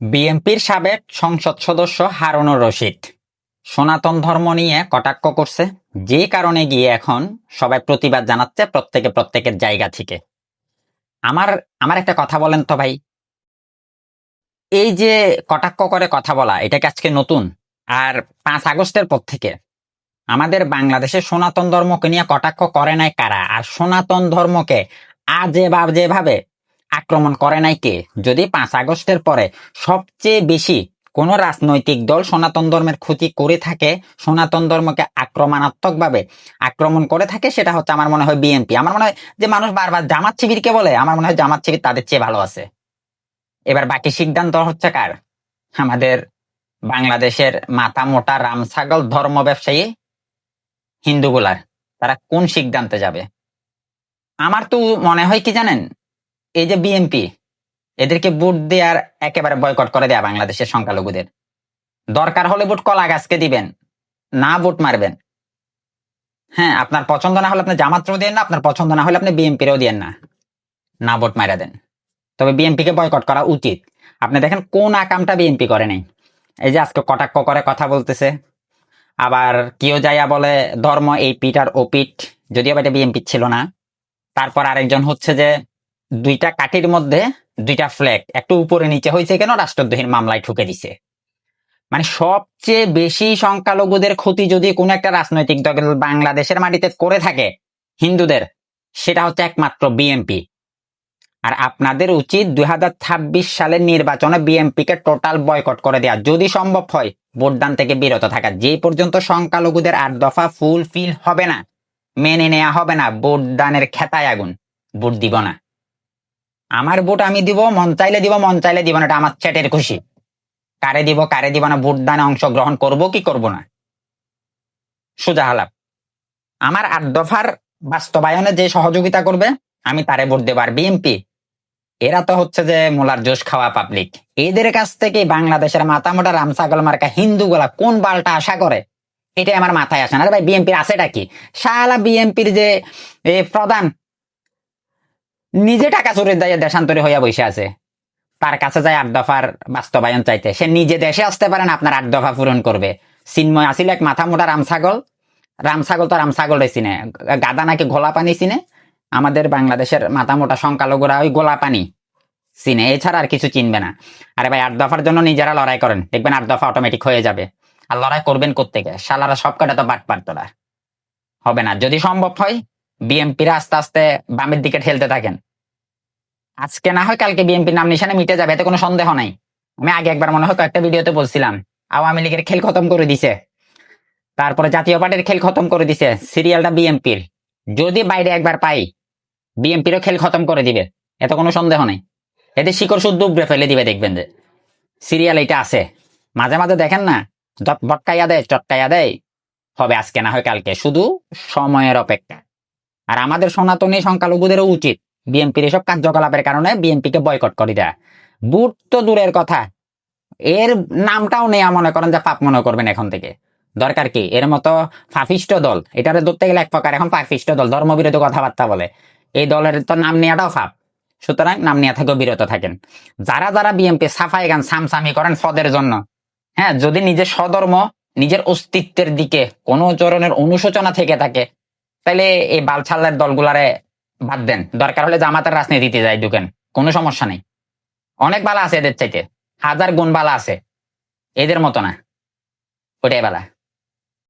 বিএনপির সাবেক সংসদ সদস্য হারুনুর রশিদ। সনাতন ধর্ম নিয়ে কটাক্ষ করছে, যে কারণে গিয়ে এখন সবাই প্রতিবাদ জানাচ্ছে প্রত্যেকে প্রত্যেকের জায়গা থেকে। আমার আমার একটা কথা বলেন তো ভাই। এই যে কটাক্ষ করে কথা বলা, এটা কি আজকে নতুন? আর পাঁচ আগস্টের পর থেকে আমাদের বাংলাদেশে সনাতন ধর্মকে নিয়ে কটাক্ষ করে নাই কারা? আর সনাতন ধর্মকে আজে বা যেভাবে আক্রমণ করে নাই কে? যদি পাঁচ আগস্টের পরে সবচেয়ে বেশি কোন রাজনৈতিক দল সনাতন ধর্মের ক্ষতি করে থাকে, সনাতন ধর্মকে আক্রমণাত্মক ভাবে আক্রমণ করে থাকে, সেটা হচ্ছে আমার মনে হয় বিএনপি আমার মনে হয় যে মানুষ বারবার জামাত শিবিরকে বলে, আমার মনে হয় জামাত শিবির তাদের চেয়ে ভালো আছে। এবার বাকি সিদ্ধান্ত হচ্ছে কার? আমাদের বাংলাদেশের মাথা মোটা রাম ছাগল ধর্ম ব্যবসায়ী হিন্দুগুলার তারা কোন সিদ্ধান্তে যাবে? আমার তো মনে হয় কি জানেন এই যে বিএনপি এদেরকে ভোট দেওয়ার একেবারে বয়কট করে দেয়া বাংলাদেশের সংখ্যালঘুদের। দরকার হলে ভোট কলা গাছকে দিবেন, না ভোট মারবেন। হ্যাঁ আপনার পছন্দ না হলে আপনি জামাতও দেন না, আপনার পছন্দ না হলে আপনি বিএনপিরও দেন না। না ভোট মারা দেন। তবে বিএনপিকে বয়কট করা উচিত। আপনি দেখেন কোন আকামটা বিএনপি করে নাই। এই যে আজকে কটাক্ষ করে কথা বলতেছে, আবার কেউ যাইয়া বলে, ধর্ম এই পিঠ আর ও পিঠ। যদিও এটা বিএনপি ছিল না। তারপর আরেকজন হচ্ছে যে দুইটা কাঠির মধ্যে দুইটা ফ্ল্যাগ একটু উপরে নিচে হয়েছে কেন? রাষ্ট্রদ্রোহীর মামলায় ঠুকে দিছে। মানে সবচেয়ে বেশি সংখ্যালঘুদের ক্ষতি যদি কোনো একটা রাজনৈতিক দল বাংলাদেশের মাটিতে করে থাকে, হিন্দুদের, সেটা হচ্ছে একমাত্র বিএনপি আর আপনাদের উচিত দুই হাজার ছাব্বিশ সালের নির্বাচনে বিএনপিকে টোটাল বয়কট করে দেওয়া যদি সম্ভব হয়, ভোটদান থেকে বিরত থাকা। যে পর্যন্ত সংখ্যালঘুদের আট দফা ফুল ফিল হবে না, মেনে নেওয়া হবে না। ভোট দানের খেতায় আগুন, ভোট দিব না। আমার ভোট আমি দিব, মন চাইলে দিব, মন চাইলে দিব না, এটা আমার চ্যাটের খুশি। কারে দিব কারে দিব না ভোট দানে অংশগ্রহণ করব কি করব না? সোজা হালাপ আমার আট দফার বাস্তবায়নে যে সহযোগিতা করবে, আমি তারে ভোট দেব আর বিএনপি এরা তো হচ্ছে যে মোলার জোশ খাওয়া পাবলিক এদের কাছ থেকে বাংলাদেশের মাতামোটা রামসাগল মার্কা হিন্দুগুলা কোন বালটা আশা করে? এটাই আমার মাথায় আসে না। ভাই বিএনপির আছেটা কি? শালা বিএনপির যে প্রধান নিজে টাকা চুরির দায়ে দেশান্তরী হইয়া বসে আছে। তার কাছে যায় আট দফার বাস্তবায়ন চাইতে। সে নিজে দেশে আসতে পারে না, আপনার আট দফা পূরণ করবে। চিন্ময় আসিল এক মাথা মোটা রামছাগল। রামছাগল তো রামছাগল চিনে। গাদা নাকি গোলা পানি চিনে? আমাদের বাংলাদেশের মাথা মোটা সংখ্যালঘুরা ওই গোলা পানি চিনে। এছাড়া আর কিছু চিনবে না। আরে ভাই, আট দফার জন্য নিজেরা লড়াই করেন। দেখবেন আট দফা অটোমেটিক হয়ে যাবে। আর লড়াই করবেন কোত্থেকে? শালারা সব কটা তো বাট পার তোরা হবে না। যদি সম্ভব হয় বিএমপিরা আস্তে আস্তে বামের দিকে ঠেলতে থাকেন। আজকে না হয় কালকে বিএনপির নাম নিশানে মিটে যাবে, এতে কোনো সন্দেহ নাই। আমি আগে একবার মনে হয় কয়েকটা ভিডিওতে বলছিলাম, আওয়ামী লীগের খেল খতম করে দিছে। তারপরে জাতীয় পার্টির খেল খতম করে দিছে, সিরিয়ালটা বিএনপির যদি বাইরে একবার পাই বিএনপিরও খেল খতম করে দিবে, এত কোনো সন্দেহ নেই। এতে শিকড় শুদ্ধ উপড়ে ফেলে দিবে, দেখবেন যে। সিরিয়াল এটা আছে। মাঝে মাঝে দেখেন না বটকাইয়া দেয়, চটকাইয়া দেয়। হবে আজকে না হয় কালকে, শুধু সময়ের অপেক্ষা। আর আমাদের সনাতনী সংখ্যালঘুদেরও উচিত বিএনপির এসব কার্যকলাপের কারণে বিএনপিকে বয়কট করে দেয়। বুট তো দূরের কথা। এর নামটাও নেয়া মনে করেন যে পাপ মনে করবেন এখন থেকে। দরকার কি? এর মতো ফাফিষ্ট দল। এটারে ধরতে গেলে এক প্রকার এখন ফাফিষ্ট দল, ধর্মবিরোধী কথাবার্তা বলে। এই দলের তো নাম নেওয়াটাও ফাপ। সুতরাং নাম নেওয়া থেকেও বিরত থাকেন। যারা যারা বিএনপি সাফাই গান, সামসামি করেন ফদের জন্য। হ্যাঁ যদি নিজের স্বধর্ম, নিজের অস্তিত্বের দিকে কোনো ধরনের অনুশোচনা থেকে থাকে তাহলে এই বালছালের দলগুলারে বাদ দেন। দরকার হলে জামাতের রাজনীতিতে যাই ঢুকেন, কোনো সমস্যা নেই। অনেক বালা আছে এদের চাইতে, হাজার গুণ বালা আছে। এদের মতো না ওটাই বালা।